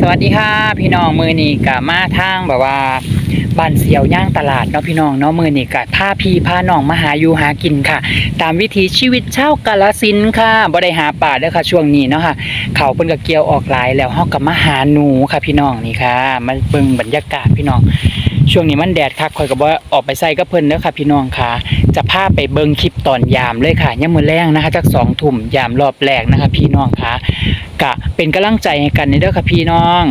สวัสดีค่ะพี่น้องมือนี้กะมาทางแบบว่าบ้านเสียวย่างตลาดเนาะพี่น้องเนาะมือนี้กะพาพี่พาน้องมาหาอยู่หากินค่ะ ตามวิถีชีวิตเช่ากาลสินค่ะบ่ได้หาป่าเด้อค่ะ ช่วงนี้เนาะค่ะ เขาเพิ่นก็เกี่ยวออกหลายแล้วเฮาก็มาหาหนูค่ะพี่น้องนี่ค่ะมาเบิ่งบรรยากาศพี่น้อง ช่วงนี้มันแดดคักข่อยก็บ่ออกไปใส่กับเพิ่นเด้อค่ะ พี่น้องค่ะ จะพาไปเบิ่งคลิปตอนยามเลยค่ะยามมือแรงนะคะจัก2ทุ่มยามรอบแรกนะคะ พี่น้องค่ะ กะเป็นกำลังใจให้กันในเด้อค่ะพี่น้อง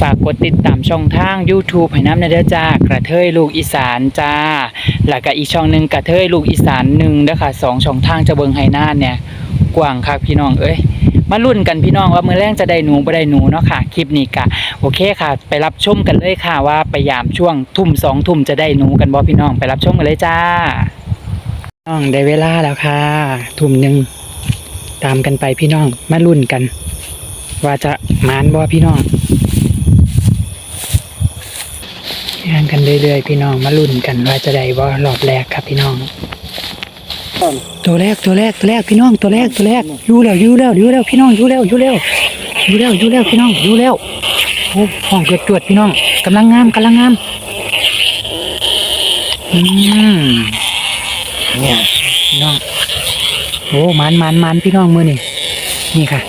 ฝากกดติดตามช่องทาง YouTube ให้น้ำในเด้อจ้ากระเทยลูกอีสานจ้าแล้วก็อีช่องหนึ่งกระเทยลูกอีสานหนึ่งเด้อค่ะสองช่องทางจะเบิงไฮน่านเนี่ยกว้างคักพี่น้องเอ้ยมาลุ้นกันพี่น้องว่ามือแรงจะได้หนูบ่ได้หนูเนาะค่ะคลิปนี้กะโอเคค่ะ ไปรับชมกันเลยค่ะว่าไปยามช่วงทุ่มสองทุ่มจะได้หนูกันบ่พี่น้องไปรับชมกันเลยจ้าน้องได้เวลาแล้วค่ะ ทุ่มหนึ่งตามกันไปพี่น้องมาลุ้นกัน ว่าจะหมานบ่พี่น้องย่างกันเรื่อยๆพี่น้องมาลุ้นกันว่าจะได้บ่รอบแรกครับพี่น้อง ตัวแรกตัวแรกตัวแรกพี่น้องตัวแรกตัวแรกอยู่แล้วอยู่แล้วอยู่แล้วพี่น้องอยู่แล้วอยู่แล้วอยู่แล้วอยู่แล้วพี่น้องอยู่แล้วโอ้ห้องเกิดจวดพี่น้องกำลังงามกำลังงามอืมเนี่ยพี่น้องโอ้มันมันมันพี่น้องมือนี่นี่ค่ะ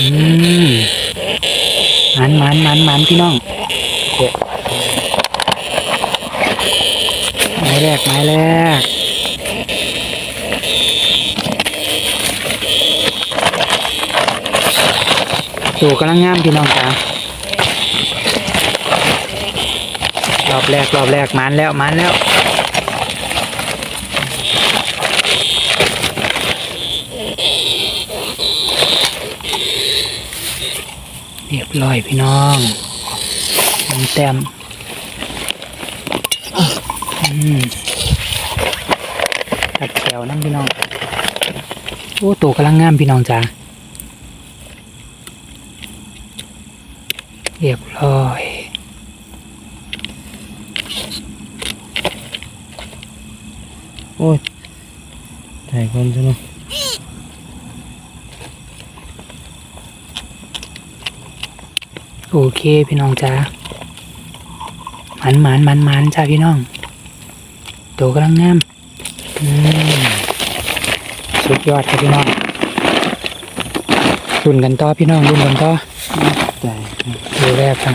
อืมมันมันมันมันพี่น้องไม้แรกไม้แรกตัวกำลังงามพี่น้องจ้ารอบแรกรอบแรกมันแล้วมันแล้ว เรีย บร้อยพี่น้องน้องแต้มอืมตัดแถวนั่งพี่น้อง โอ้ตัวกำลังงามพี่น้องจ้าเรียบร้อยโอ้ยถ่ายคนใช่ไหม โอเคพี่น้องจ้ามันหมันมันมันจ้าพี่น้องตัวกำลังงามสุดยอดครับพี่น้องรุ่นกันต่อพี่น้องรุ่นกันต่อดูแรกค่ะ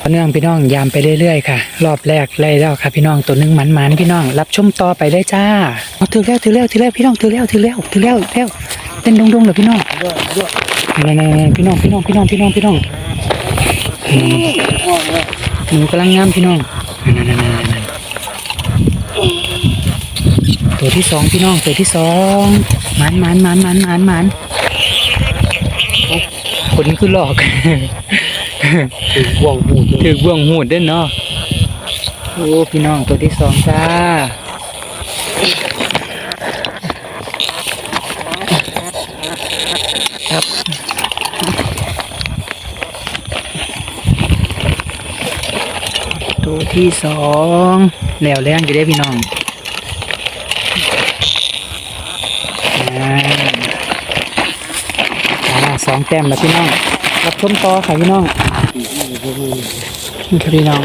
ต่อเนื่องพี่น้องยามไปเรื่อยๆค่ะ รอบแรกไล่แล้วค่ะ พี่น้องตัวหนึงหมันหมันพี่น้อง รับชมต่อไปเลยจ้าเอาถือแล้วถือแล้วถือแล้วพี่น้องถือแล้วถือแล้วถือแล้วแล้วเต้นดงๆเลยพี่น้องด้วยด้วย นั่นๆๆพี่น้องพี่น้องพี่น้องพี่น้องพี่น้องอืมหนูกำลังงามพี่น้องนั่นๆๆๆตัวที่สองพี่น้องตัวที่สองหมันหมันหมันหมันหมันหมันโอ๊ะคนนี้คือหลอกถึงวงหูด้วยถือบ่วงหูดเด้นเนาะโอ้พี่น้องตัวที่สองจ้าครับ ตัว ที่สองแล้วแรงอยู่ได้พี่น้องอ่าสองแต้มแล้วพี่น้อง รับชมต่อค่ะพี่น้องนี่ครับพี่น้อง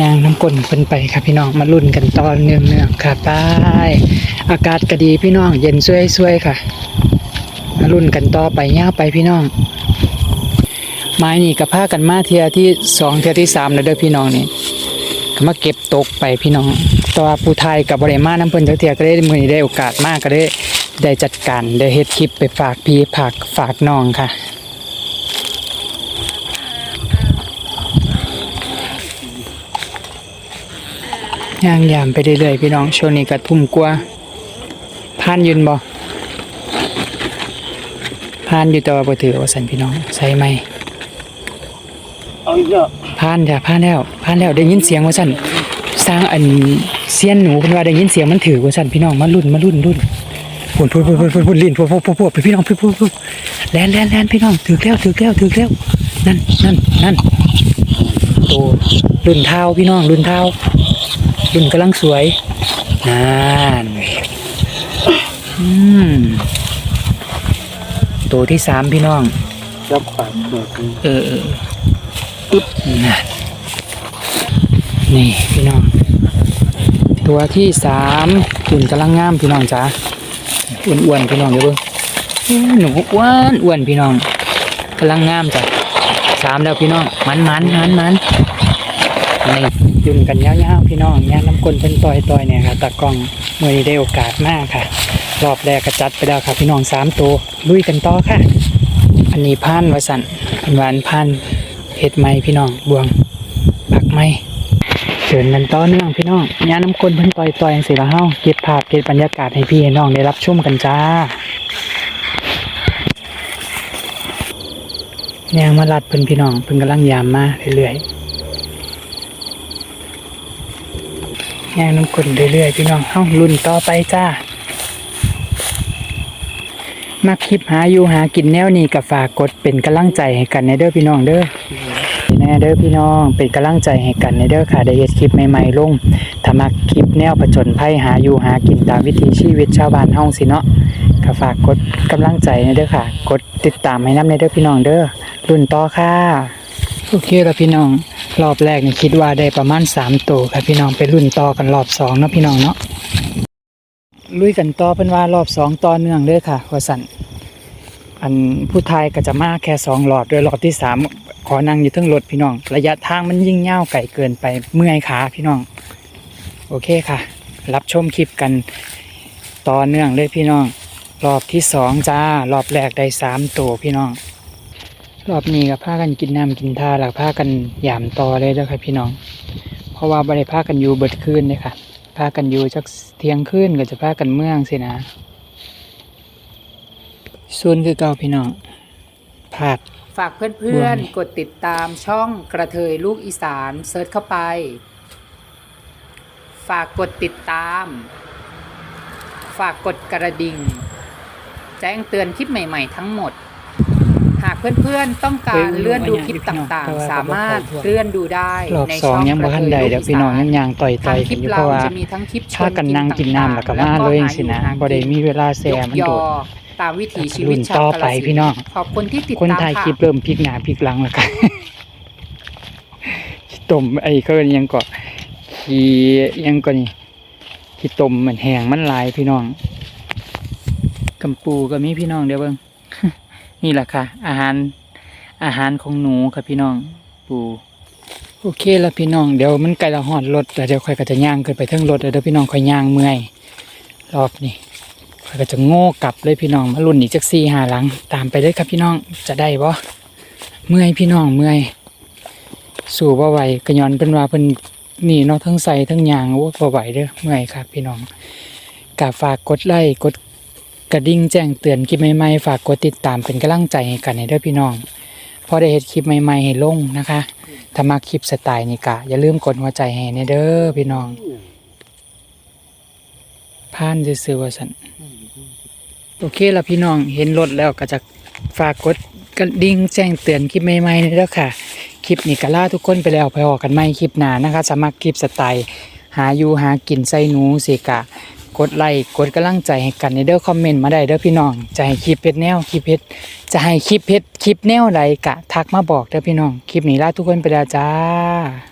ยางน้ำกลนเพิ่นไปครับพี่น้องมาลุ้นกันตอนเนื่องเนื่องๆค่ะไปอากาศก็ดีพี่น้อง เย็นช่วยๆค่ะ มาลุ้นกันต่อไปย่าไปพี่น้อง ไม้นี่กับผ้ากันมาเทียที่สองเทียที่สามแล้วเด้อพี่น้องนี่ก็มาเก็บตกไปพี่น้องตัวผู้ไทยกับบริมาน้ำเพิ่นเทียก็ได้มือนี้ได้โอกาสมากก็ได้ได้จัดการได้เฮ็ดคลิปไปฝากพี่ฝากฝากน้องค่ะย่างยามไปเรื่อยๆพี่น้องช่วงนี้ก็ทุ่มกว่าผ่านยืนบ่ผ่านอยู่แต่ว่าบ่ถือว่าสันพี่น้องใส่ไหม อาอีกแล้วผ่านจ้ะผ่านแล้วผ่านแล้วได้ยินเสียงว่าสั่นสร้างอันเซียนหนูเพิ่นว่าได้ยินเสียงมันถือว่าสั่นพี่น้องมารุ่นมารุ่นรุ่นพุ่นพุ่นพุ่นพุ่นพุ่นพุ่นลิ้นพุ่นพุ่นพุ่นพุ่นพี่น้องพุ่นพุ่นพุ่นแลนแลนแลนพี่น้องถือแล้วถือแล้วถือแล้วนั่นนั่นนั่นโอ้รุ่นเท้าพี่น้องรุ่นเท้ารุ่นกำลังสวยนั่นอืมตัวที่สามพี่น้องรับปากหมดเออเออ ปึ๊บนะนี่พี่น้อง ตัวที่สามอุ่นกำลังงามพี่น้องจ้าอ้วนๆพี่น้องเดี๋ยวเบิ่งอื้อหนูอ้วนอ้วนพี่น้องกำลังงามจ้ะสามแล้วพี่น้องมันมันมันมันนี่ยุ่นกันยาวๆพี่น้องย่างน้ำกลนเป็นต่อยๆเนี่ยค่ะตากล้องเมื่อได้โอกาสมากค่ะ รอบแรกก็จัดไปแล้วค่ะพี่น้องสามตัวลุยกันต่อค่ะ อันนี้พานวสันเป็นหวานพาน เห็ดไม้พี่น้องบวงผักไม้เชิญกันต่อเนื่องพี่น้องยาน้ำกลนเพิ่นต่อยต่อยจังสิละเฮาเก็บภาพเก็บบรรยากาศให้พี่น้องได้รับชมกันจ้าแนงมาลัดเพิ่นพี่น้องเพิ่นกำลังยามมาเรื่อยๆแนงน้ำกลนเรื่อยๆพี่น้องเฮารุ่นต่อไปจ้ามาคลิปหาอยู่หากินแนวนี้กับฝากกดเป็นกำลังใจให้กันในเด้อพี่น้องเด้อ แน่เด้อพี่น้องเป็นกำลังใจให้กันในเด้อค่ะได้เฮ็ดคลิปใหม่ๆลงถ้ามักคลิปแนวผจญภัยหาอยู่หากินตามวิถีชีวิตชาวบ้านเฮาสิเนาะก็ฝากกดกำลังใจในเด้อค่ะ กดติดตามให้นำในเด้อพี่น้องเด้อรุ่นต่อค่ะโอเคแล้วพี่น้องรอบแรกนี่คิดว่าได้ประมาณ3ตัวค่ะพี่น้องไปรุ่นต่อกันรอบสองเนาะพี่น้องเนาะลุยกันต่อเป็นว่ารอบสองต่อเนื่องเลยค่ะวสันอันผู้ไทยก็จะมาแค่สองหลอดด้วยหลอดที่สาม ขอนั่งอยู่ทั้งรถพี่น้อง ระยะทางมันยิ่งยาไกลเกินไปเมื่อยขาพี่น้อง โอเคค่ะ รับชมคลิปกันต่อเนื่องเลยพี่น้อง รอบที่สองจ้ารอบแรกได้สามตัวพี่น้อง รอบนี้ก็พากันกินน้ำกินท่าแล้วพากันยามต่อเลยแล้วค่ะพี่น้อง เพราะว่าบริพากันอยู่เบิดคืนเลยค่ะพากันอยู่จักเที่ยงคืนก็จะพากันเมืองสินะซุนคือเก่าพี่น้องพลาด ฝากเพื่อนๆ กดติดตามช่องกระเทยลูกอีสานเซิร์ชเข้าไป ฝากกดติดตาม ฝากกดกระดิ่ง แจ้งเตือนคลิปใหม่ๆทั้งหมด หากเพื่อนๆต้องการเลื่อนดูคลิปต่างๆ สามารถเลื่อนดูได้รอบในสองช่องยังกบ่ระทัเทนยใดลูกเดี๋ยวอีพี่น้องสายันงยางต่อยต่ทาอยงคลิปอยู่เราเพราะว่าจะมีทั้งคลิปชพากันนั่งกินน้ำแล้วก็มาเลยสินะบ่ได้มีเวลาแซยกมันยโดอด ตามวิถีชีวิรุ่ตนชาวต่อกาไปฬสินธุ์พี่น้อง ขอบคุณที่ติดคนตามถ่ายค่ะคลิปเริ่มพลิกหน้าพลิกหลังแล้วกัน ขี้ต้มไอ้เขาเรียกยังก็ขี้ยังก็นี่ขี้ต้มมันแห้งมันหลายพี่น้องกำปูก็มีพี่น้องเดี๋ยวเบิ่ง นี่แหละค่ะ อาหารอาหารของหนูค่ะพี่น้อง ปู โอเคแล้วพี่น้องเดี๋ยวมันใกล้ละหอดรถแล้วเดี๋ยวค่อยก็จะย่างขึ้นไปเทั้งรถแล้วเดี๋ยวพี่น้องค่อยย่างเมื่อยรอบนี้ ค่อยก็จะโง่กลับเลยพี่น้องมาลุ่นอีกจักสี่หาหลัง ตามไปเลยครับพี่น้องจะได้บ่เมื่อยพี่น้องเมื่อย สู่บ่ไหวกระยอนเป็นว่าเพิ่นนี่เนาะทั้งใส่ทั้งยางโอ้บ่ไหวเด้อเมื่อยครับ พี่น้องกฝากกดไลค์กดกระดิ่งแจ้งเตือนคลิปใหม่ๆฝากกดติดตามเป็นกำลังใจให้กันให้เด้อพี่น้องพอได้เฮ็ดคลิปใหม่ๆให้ลงนะคะถ้ามาคลิปสไตล์นี้กะอย่าลืมกดหัวใจให้ในเด้อพี่น้องผ่านซื่อๆว่าซั่น โอเคล้วพี่น้องเห็นรถแล้วก็จะฝากกดกระดิ่งแจ้งเตือนคลิปใหม่ๆนี่เด้อค่ะ คลิปนี้ก็ลาทุกคนไปแล้วไปออกกันใหม่คลิปหน้านะคะสมัครคลิปสไตล์ หาอยู่หากินใส่หนูสิกะ กดไลค์กดกำลังใจให้กันในเด้อคอมเมนต์มาได้เด้อพี่น้องจะให้คลิปเพชรแนวคลิปเพชรจะให้คลิปเพชรคลิปแนวใดกะ ทักมาบอกเด้อพี่น้อง คลิปนี้ลาทุกคนไปแล้วจ้า